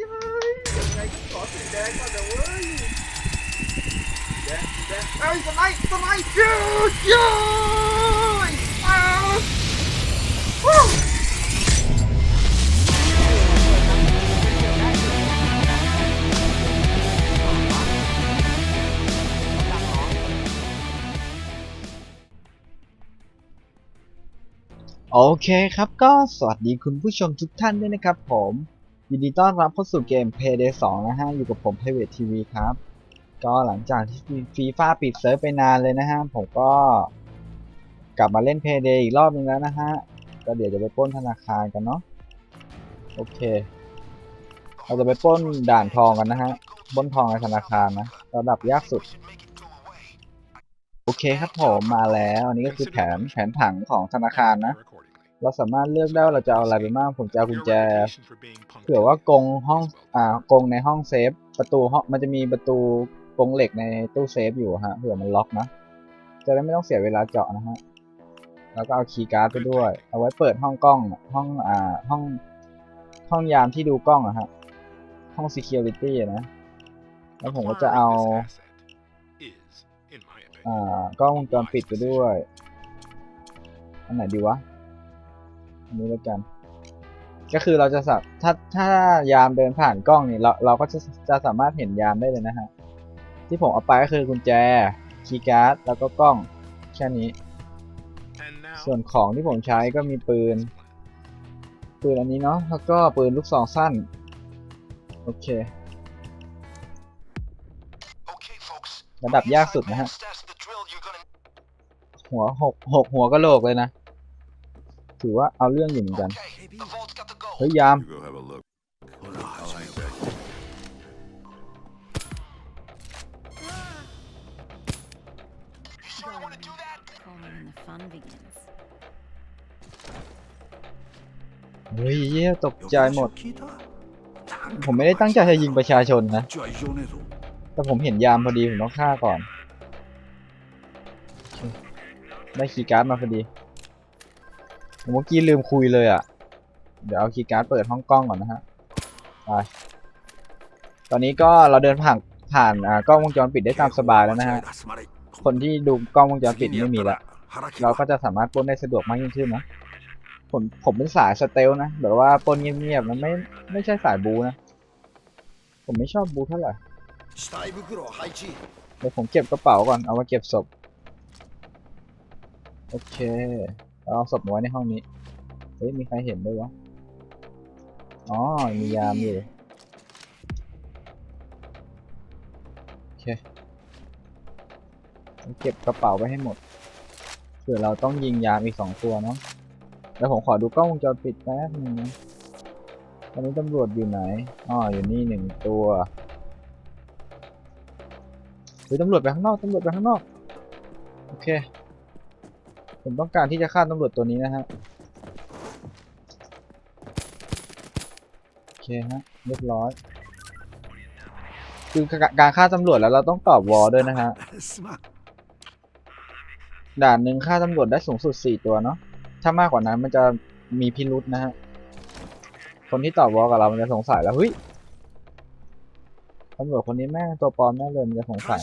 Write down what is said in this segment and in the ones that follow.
ยังไงก็ขอสีแดงก่อนนะเว้ยแดงแดงเอ้ยสไนป์สไนป์ยืดยืดอ้าววู้โอเคครับก็สวัสดีคุณผู้ชมทุกท่านด้วยนะครับผม ยินดีต้อนรับเข้าสู่เกม Payday 2 นะฮะ อยู่กับผม Private TV ครับ ก็หลังจากที่ฟีฟ่าปิดเซิร์ฟไปนานเลยนะฮะ ผมก็กลับมาเล่น Payday อีกรอบนึงแล้วนะฮะ ก็เดี๋ยวจะไปป้นธนาคารกันเนาะ โอเค เราจะไปป้นด่านทองกันนะฮะป้นทองในธนาคารนะ ระดับยากสุด โอเคครับผมมาแล้ว อันนี้ก็คือแผนแผนผังของธนาคารนะ เราสามารถเลือกได้ว่าเราจะเอาอะไรไปบ้างผมจะเอากุญแจ เผื่อว่ากรงห้องอ่ากรงในห้องเซฟ ประตูห้องมันจะมีประตูกรงเหล็กในตู้เซฟอยู่ฮะเผื่อมันล็อกนะจะได้ไม่ต้องเสียเวลาเจาะนะฮะแล้วก็เอาคีย์การ์ดไปด้วย เอาไว้เปิดห้องกล้องห้องอ่าห้องห้องยามที่ดูกล้องอะฮะห้อง security นะแล้วผมก็จะเอาอ่ากล้องวงจรปิดไปด้วย อันไหนดีวะ อันนี้แล้วกัน ก็คือเราจะสับถ้าถ้ายามเดินผ่านกล้องนี่เราเราก็จะจะสามารถเห็นยามได้เลยนะฮะ ที่ผมเอาไปก็คือกุญแจ คีย์การ์ด แล้วก็กล้องแค่นี้ ส่วนของที่ผมใช้ก็มีปืน ปืนอันนี้เนาะ แล้วก็ปืนลูกซองสั้น โอเค ระดับยากสุดนะฮะ หัวหกหกหัวกะโหลกเลยนะ ถือว่าเอาเรื่องอยู่เหมือนกัน เฮ้ยยาม You go have a look. I'll hang back. Call me when the fun begins. เฮ้ยเหี้ยตกใจหมด ผมไม่ได้ตั้งใจจะยิงประชาชนนะ แต่ผมเห็นยามพอดี ผมต้องฆ่าก่อนโอเคได้คีย์การ์ดมาพอดีผม เมื่อกี้ลืมคุยเลยอะ เดี๋ยวเอาคีย์การ์ดเปิดห้องกล้องก่อนนะฮะไปตอนนี้ก็เราเดินผ่านผ่านกล้องวงจรปิดได้ตามสบายแล้วนะฮะ คนที่ดูกล้องวงจรปิดไม่มีละ เราก็จะสามารถปล้นได้สะดวกมากยิ่งขึ้นนะ ผมผมเป็นสายสเตลนะแบบว่าปล้นเงียบๆนะไม่ไม่ใช่สายบูนะ ผมไม่ชอบบูเท่าไหร่เดี๋ยวผมเก็บกระเป๋าก่อนเอามาเก็บศพ โอเค เราเอาศพมาไว้ในห้องนี้ เฮ้ย มีใครเห็นด้วยวะ อ๋อ มียามอยู่ โอเคต้องเก็บกระเป๋าไว้ให้หมด เผื่อเราต้องยิงยามอีกสองตัวเนาะ แล้วผมขอดูกล้องวงจรปิดแป๊บนึงนะตอนนี้ตำรวจอยู่ไหน อ๋อ อยู่นี่หนึ่งตัวเฮ้ยตำรวจไปข้างนอก ตำรวจไปข้างนอก โอเค ผมต้องการที่จะฆ่าตำรวจตัวนี้นะฮะ โอเคฮะ เรียบร้อย คือการฆ่าตำรวจแล้วเราต้องตอบวอด้วยนะฮะ ด่านหนึ่งฆ่าตำรวจได้สูงสุด 4 ตัวเนาะ ถ้ามากกว่านั้นมันจะมีพิรุษนะฮะ คนที่ตอบวอกับเรามันจะสงสัยแล้วเฮ้ยตำรวจคนนี้แม่งตัวปลอมแม่เลยมันจะสงสัย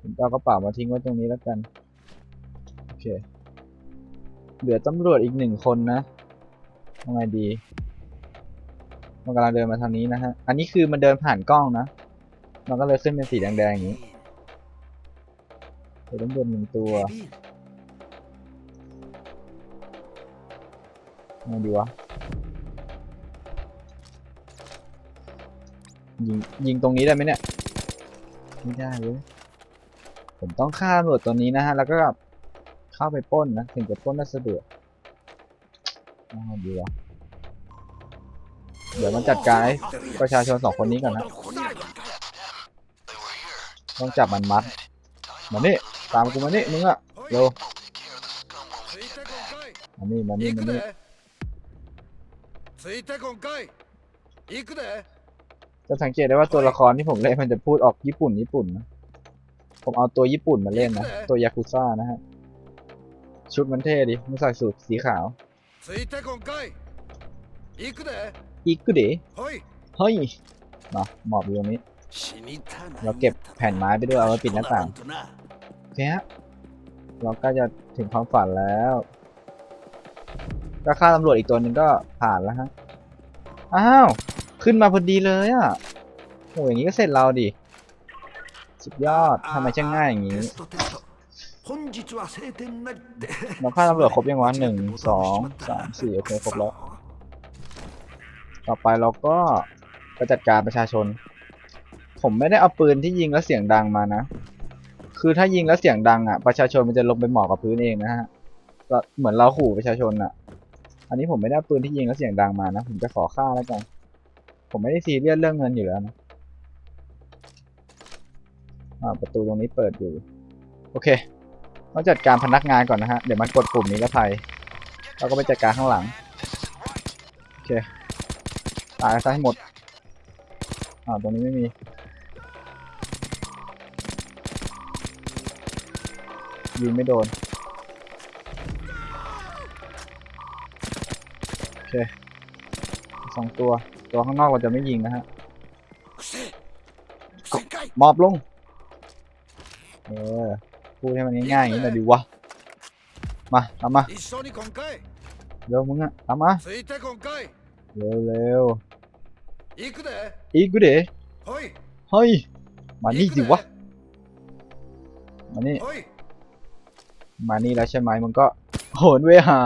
ผมเอากระเป๋ามาทิ้งไว้ตรงนี้แล้วกัน เค เหลือตำรวจอีกหนึ่งคนนะทำไงดี มันกำลังเดินมาทางนี้นะฮะ อันนี้คือมันเดินผ่านกล้องนะ มันก็เลยขึ้นเป็นสีแดงๆอย่างนี้เหลือตำรวจหนึ่งตัวทำไงดีวะยิงยิงตรงนี้ได้ไหมเนี่ย ไม่ได้เว้ยผมต้องฆ่าตำรวจตัวนี้นะฮะ แล้วก็ ข้าไปป้นนะ ถึงจะป้นได้สะดวกดีวะเดี๋ยวมันจัดการประชาชนสองคนนี้ก่อนนะ ต้องจับมันมัดมานี่ตามกูมานี่มึงอะเร็วมานี่มานี่มานี่จะสังเกตได้ว่าตัวละครที่ผมเล่นมันจะพูดออกญี่ปุ่นญี่ปุ่นนะ ผมเอาตัวญี่ปุ่นมาเล่นนะ ตัวยากุซ่านะฮะ ชุดมันเท่ดิมันใส่สูทสีขาวอีกกเด๋เฮ้ยมาหมอบอยู่ตรงนี้ เราเก็บแผ่นไม้ไปด้วยเอาไปปิดหน้าต่างโอเคฮะเราก็จะถึงความฝันแล้วถ้าฆ่าตำรวจอีกตัวหนึ่งก็ผ่านแล้วฮะ อ้าว ขึ้นมาพอดีเลยอะโอ้ยอย่างนี้ก็เสร็จเราดิ สุดยอดทำไมช่างง่ายอย่างนี้ 本日は晴天なりって เราฆ่าตำรวจครบยังวะหนึ่งสองสามสี่โอเคครบแล้ว ต่อไปเราก็ไปจัดการประชาชน ผมไม่ได้เอาปืนที่ยิงแล้วเสียงดังมานะ คือถ้ายิงแล้วเสียงดังอ่ะ ประชาชนมันจะลงไปหมอบกับพื้นเองนะฮะ ก็เหมือนเราขู่ประชาชนอ่ะ อันนี้ผมไม่ได้เอาปืนที่ยิงแล้วเสียงดังมานะ ผมจะขอค่าแล้วกัน ผมไม่ได้ซีเรียสเรื่องเงินอยู่แล้วนะ อ่า ประตูตรงนี้เปิดอยู่ โอเค ต้อจัดการพนักงานก่อนนะฮะ เดี๋ยวมันกดปุ่มนี้แล้วไทยเราก็ไปจัดการข้างหลัง โอเค ตายซะให้หมด อ่าตรงนี้ไม่มี ยิงไม่โดน โอเคสองตัว ตัวข้างนอกเราจะไม่ยิงนะฮะมอบลง เออ พูดให้มันง่ายๆางนี้หน่อยดีวะ มาตามมาเร็วมึงอะตามมาเร็วเร็วอีกเดอีกเดเฮ้ยมานี่สิวะมานี่มานี่แล้วใช่ไหมมึงก็โหนเวหา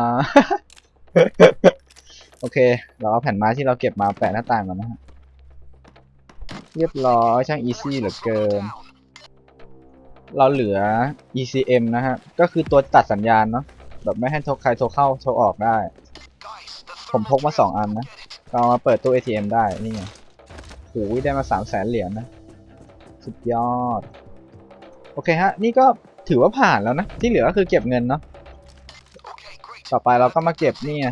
โอเค เราเอาแผ่นไม้ที่เราเก็บมาแปะหน้าต่างก่อนนะเรียบร้อยช่างอีซี่เหลือเกิน เราเหลือ ECM นะฮะ ก็คือตัวตัดสัญญาณเนาะ แบบไม่ให้โทรใครโทรเข้าโทรออกได้ ผมพกมาสองอันนะ เรามาเปิดตู้ ATM ได้ นี่ไงโอ้ยได้มาสามแสนเหรียญนะ สุดยอด โอเคฮะ นี่ก็ถือว่าผ่านแล้วนะ ที่เหลือก็คือเก็บเงินเนาะ ต่อไปเราก็มาเก็บนี่ไง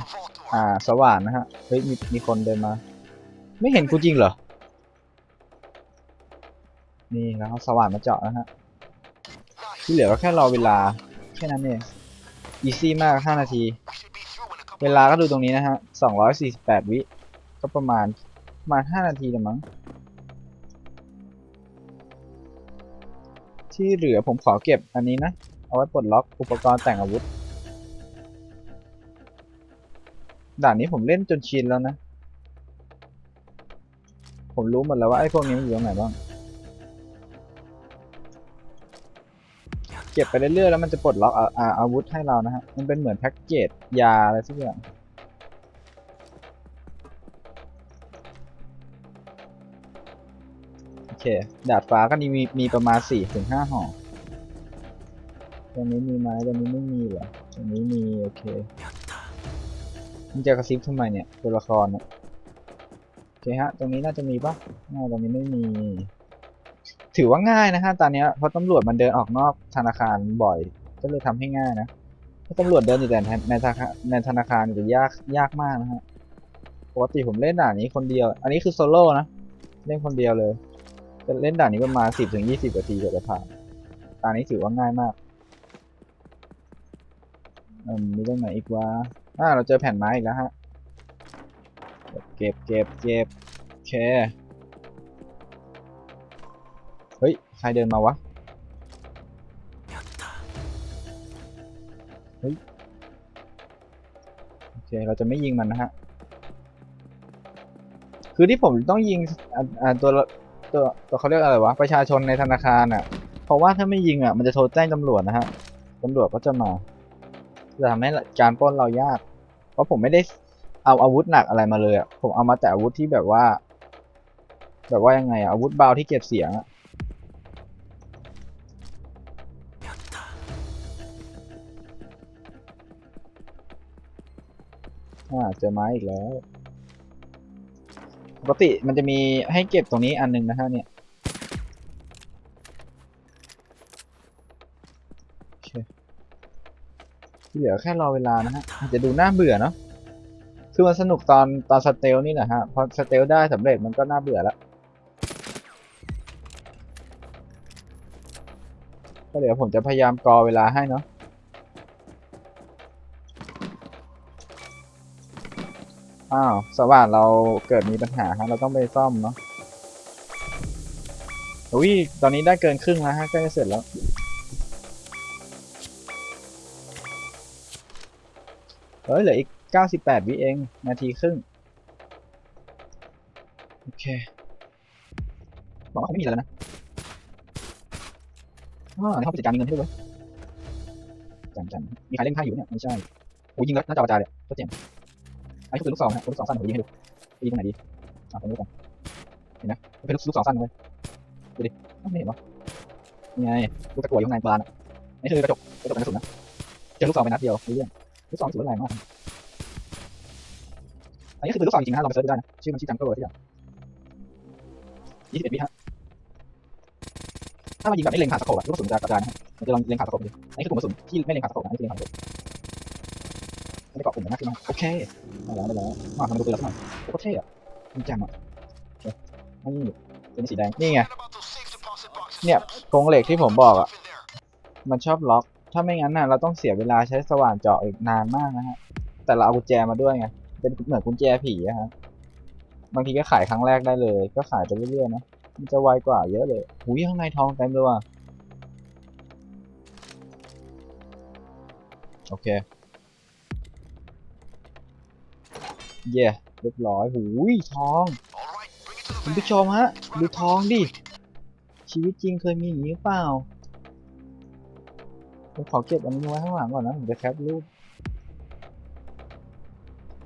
อ่า สว่านนะฮะ เฮ้ย มีมีคนเดินมา ไม่เห็นกูจริงเหรอ นี่แล้วสว่านมาเจาะนะฮะ ที่เหลือก็แค่รอเวลาแค่นั้นเองอีซี่มาก 5 นาที เวลาก็ดูตรงนี้นะฮะ 248 วิ ก็ประมาณประมาณ 5 นาทีละมั้ง ที่เหลือผมขอเก็บอันนี้นะ เอาไว้ปลดล็อกอุปกรณ์แต่งอาวุธ ด่านนี้ผมเล่นจนชินแล้วนะ ผมรู้หมดแล้วว่าไอ้พวกนี้มันอยู่ตรงไหนบ้าง เก็บไปเรื่อยๆแล้วมันจะปลดล็อกอาอาอาวุธให้เรานะฮะ มันเป็นเหมือนแพ็กเกจยาอะไรสักอย่าง โอเค ดาดฟ้าก็มีมีมีประมาณสี่ถึงห้าห่อตรงนี้มีไหมตรงนี้ไม่มีเหรอตรงนี้มี โอเคมันจะกระซิบทำไมเนี่ยตัวละครเนี่ยโอเคฮะ ตรงนี้น่าจะมีปะอ่าตรงนี้ไม่มี ถือว่าง่ายนะฮะตอนนี้เพราะตำรวจมันเดินออกนอกธนาคารบ่อย ก็เลยทำให้ง่ายนะถ้าตำรวจเดินอยู่แต่ในธนาคารในธนาคารจะยากยากมากนะฮะปกติผมเล่นด่านนี้คนเดียว อันนี้คือโซโล่นะเล่นคนเดียวเลยจะเล่นด่านนี้ประมาณสิบถึงยี่สิบนาทีกว่าจะผ่านด่านนี้ถือว่าง่ายมากอืมมีตรงไหนอีกวะอ่าเราเจอแผ่นไม้อีกแล้วฮะ เก็บเก็บเก็บโอเค ครเดินมาวะเฮ้ยโอเคเราจะไม่ยิงมันนะฮะ คือที่ผมต้องยิงอ่าอ่าตัวละตัวตัวเขาเรียกอะไรวะ ประชาชนในธนาคารอะ เพราะว่าถ้าไม่ยิงอะมันจะโทรแจ้งตำรวจนะฮะตำรวจก็จะมาจะทำให้การปล้นเรายาก เพราะผมไม่ได้เอาอาวุธหนักอะไรมาเลยอะ ผมเอามาแต่อาวุธที่แบบว่า แบบว่ายังไงอะอาวุธเบาที่เก็บเสียงอะ อ่าเจอไม้อีกแล้วปกติมันจะมีให้เก็บตรงนี้อันหนึงนะฮะเนี่ยเหลือแค่รอเวลานะฮะจะดูน่าเบื่อเนาะคือมันสนุกตอนตอนสเตลนี่แหละฮะพอสเตลได้สำเร็จมันก็น่าเบื่อแล้วก็เดี๋ยวผมจะพยายามกอเวลาให้เนาะ อ้าวสว่านเราเกิดมีปัญหาฮะเราต้องไปซ่อมเนาะอุ้ยตอนนี้ได้เกินครึ่งแล้วฮะใกล้จะเสร็จแล้ว เฮ้ยเหลืออีก 98 วิเอง นาทีครึ่ง โอเคบอกว่าไม่มีแล้วนะอ๋อในห้องผู้จัดการมีเงินให้ด้วยเวยจังจังมีใครเล่นไพ่อยู่เนี่ย ไม่ใช่โอ้ยยิงแล้วน้าจอกระจายเลยก็เจ๋ง อันนี้คือลูกซองนะลูกซองสั้นผมยิงให้ดูยิงตรงไหนดีอะตรงนี้ก่อนเห็นไหมมันเป็นลูกลูกซองสั้นเลยดูดิไม่เห็นวะนี่ไงลูกตะกั่วอยู่ข้างในบานอะนี่คือกระจกกระจกกระสุนนะเจอลูกซองไปนัดเดียวรู้เรื่องลูกซองถือว่าแรงมากอันนี้คือปืนลูกซองจริงนะลองไปเซิร์ชดูได้นะชื่อมันชื่อจังเกิลที่อย่างยี่สิบเอ็ดวิฮะถ้ามายิงแบบไม่เล็งขาดสะโพกอะลูกกระสุนจะกระจายนะฮะมันจะลองเล็งขาดสะโพกดูอันนี้คือกลุ่มกระสุนที่ไม่เล็งขาดสะโพกนะอันนี้คือเล็งขาดสะโพก ไม่ได้เกาะกลุ่มนะคือมันโอเคได้แล้วได้แล้วมาทำดูปืนแล้วสักหน่อยโอ้โหเท่อะจริงจังอะโอเคนี่เป็นสีแดงนี่ไงเนี่ยกรงเหล็กที่ผมบอกอะมันชอบล็อก ถ้าไม่งั้นน่ะเราต้องเสียเวลาใช้สว่านเจาะอีกนานมากนะฮะแต่เราเอากุญแจมาด้วยไงเป็นเหมือนกุญแจผีอะครับบางทีก็ขายครั้งแรกได้เลย ก็ขายไปเรื่อยๆนะมันจะไวกว่าเยอะเลยหูยข้างในทองเต็มเลยว่ะโอเค เย่เรียบร้อยหูยทองคุณผู้ชมฮะ ดูทองดิ ชีวิตจริงเคยมีอย่างนี้หรือเปล่าผมขอเก็บอันนี้ไว้ข้างหลังก่อนนะ ผมจะแคปรูป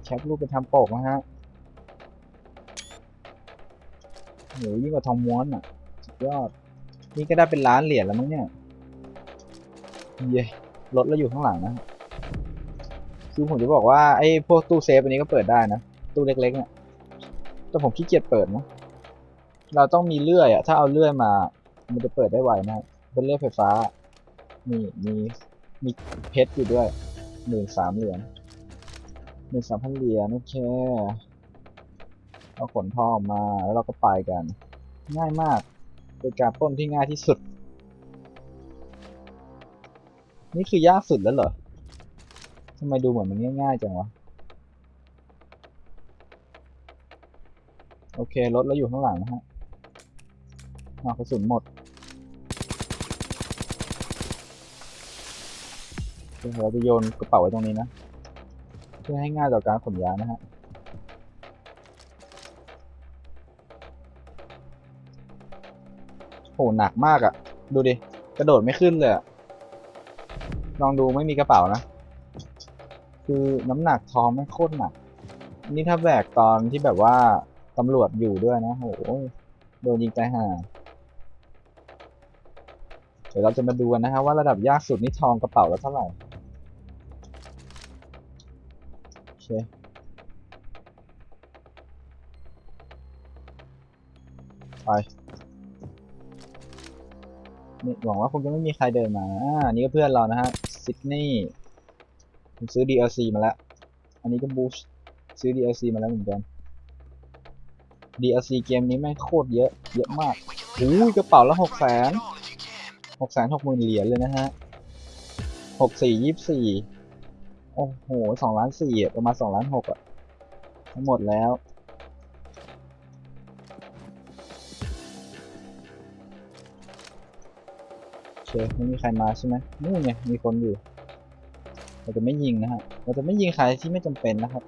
แคปรูปไปทำปกนะฮะโหยิ่งกว่าทองม้วนอะ สุดยอด นี่ก็ได้เป็นล้านเหรียญแล้วมั้งเนี่ย เย้รถเราอยู่ข้างหลังนะ คือผมจะบอกว่าไอ้พวกตู้เซฟอันนี้ก็เปิดได้นะ ตู้เล็กๆเนี่ยแต่ผมขี้เกียจเปิดนะเราต้องมีเลื่อยอะถ้าเอาเลื่อยมา มันจะเปิดได้ไวนะเป็นเลื่อยไฟฟ้านี่มีมีเพชรอยู่ด้วยหมื่นสามเหรียญหนึ่งสามพันเหรียญโอเคเอาขนทองอมาแล้วเราก็ไปกัน ง่ายมากเป็นการป้นที่ง่ายที่สุด นี่คือยากสุดแล้วเหรอ ทำไมดูเหมือนมันง่ายๆจังวะ โอเค รถเราอยู่ข้างหลังนะฮะอ้ากระสุนหมดเดี๋ยวเราจะโยนกระเป๋าไว้ตรงนี้นะ เพื่อให้ง่ายต่อการขนย้ายนะฮะโหหนักมากอะ่ะ ดูดิ กระโดดไม่ขึ้นเลยอะลองดูไม่มีกระเป๋านะ คือน้ำหนักทองไม่โคตรหนัก นี่ถ้าแบกตอนที่แบบว่าตำรวจอยู่ด้วยนะโหโดนยิงตายห่าเดี๋ยวเราจะมาดูกันนะฮะว่าระดับยากสุดนี่ทองกระเป๋าแล้วเท่าไหร่โอเคไปนี่หวังว่าคงจะไม่มีใครเดินมาอ่านนี้ก็เพื่อนเรานะฮะซิดนีย์ ผมซื้อ DLC มาแล้ว อันนี้ก็บูชซื้อ DLC มาแล้วเหมือนกัน DLC เกมนี้แม่งโคตรเยอะ เยอะมากอู้ยกระเป๋าละหกแสนหกแสนหกหมื่นเหรียญเลยนะฮะหกสี่ยี่สี่โอ้โหสองล้านสี่ประมาณสองล้านหกอะทั้งหมดแล้ว โอเคไม่มีใครมาใช่ไหมนู่นไงมีคนอยู่ เราจะไม่ยิงนะฮะ เราจะไม่ยิงใครที่ไม่จำเป็นนะครับ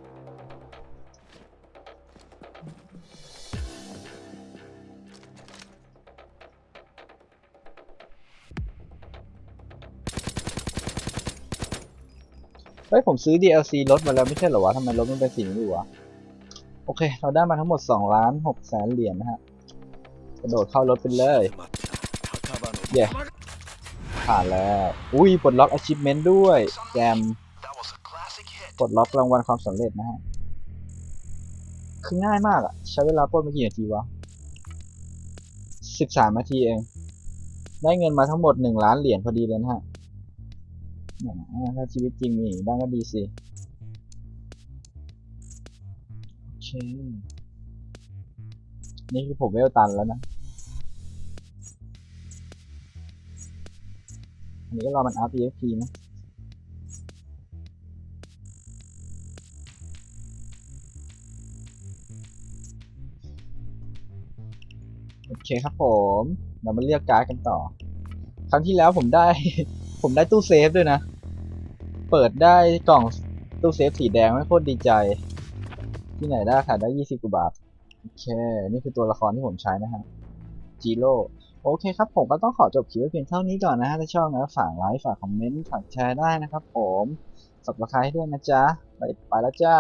เฮ้ยผมซื้อ DLC รถมาแล้วไม่ใช่เหรอวะทำไมรถมันเป็นสีนี้วะ โอเค เราได้มาทั้งหมด2ล้าน6แสนเหรียญนะฮะ กระโดดเข้ารถไปเลย เย้ ผ่านแล้ว อุ้ยปลดล็อก achievement ด้วยแจมปลดล็อกรางวัลความสำเร็จนะฮะ คือง่ายมากอะใช้เวลาปล้นไม่กี่นาทีวะ13นาทีเอง ได้เงินมาทั้งหมด1ล้านเหรียญพอดีเลยนะฮะถ้าชีวิตจริงนี่บ้างก็ดีสิโอเคนี่คือผมเวลตันแล้วนะ อันนี้ก็รอมันอัพ EXP นะโอเคครับผม เรามาเลือกการ์ดกันต่อ ครั้งที่แล้วผมได้ ผมได้ตู้เซฟด้วยนะ เปิดได้กล่องตู้เซฟสีแดงไม่โคตรดีใจ ที่ไหนได้ค่ะได้ยี่สิบกว่าบาท โอเค นี่คือตัวละครที่ผมใช้นะฮะจีโร่ โอเคครับผมก็ต้องขอจบคลิปเพียงเท่านี้ก่อนนะฮะถ้าชอบนะฝากไลค์ฝากคอมเมนต์ฝากแชร์ได้นะครับผมสับสไครให้ด้วยนะจ๊ะไปไปแล้วจ้า